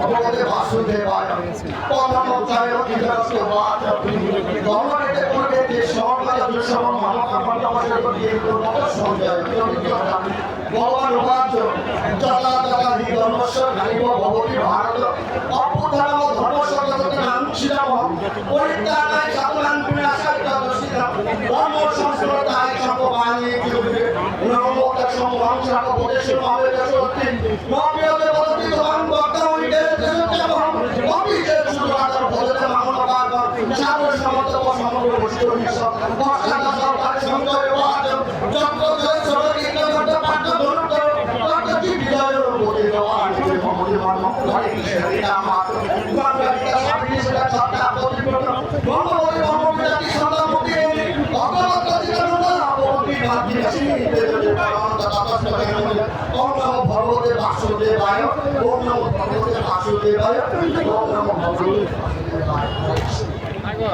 ভগবতে বাসুদেবায় পরমোচ্চায় অধিকারস্ত বাচ গমনেতে পূর্বেতে সর্বদা দুঃসম মহাকাপণ্যবশের প্রতি মত সঞ্জয় ভগবান উপাচ জলা জলা হি তৎসম বংশাক উপদেশে মহাবেদ সত্যি নবিয়তে বলতি তোমাম বক্তা উইতে তেজত্যবহম অবিতে সুরাতর ভজতে মামন বাগ সাগর সমত সমগ্র বস্তু বিশ্ব বর্ষাদ সরকার সঞ্জয় বাদ যন্ত্র জয় সরকি কর্ত পাঠ ধনুত কর্ত কি বিজয় বোধে দেওয়ান মমতি মর্ম হরে কৃষ্ণ হরে রাম গঙ্গা সাবিনী সেটা সরকার প্রতিপন্ন ভাতি আসি। বেদনে পরম ততস্থ ওম নমো ভগবতে বাসুদেবায় ওম নমো ভগবতে বাসুদেবায় ওম নমো ভগবতে বাসুদেবায়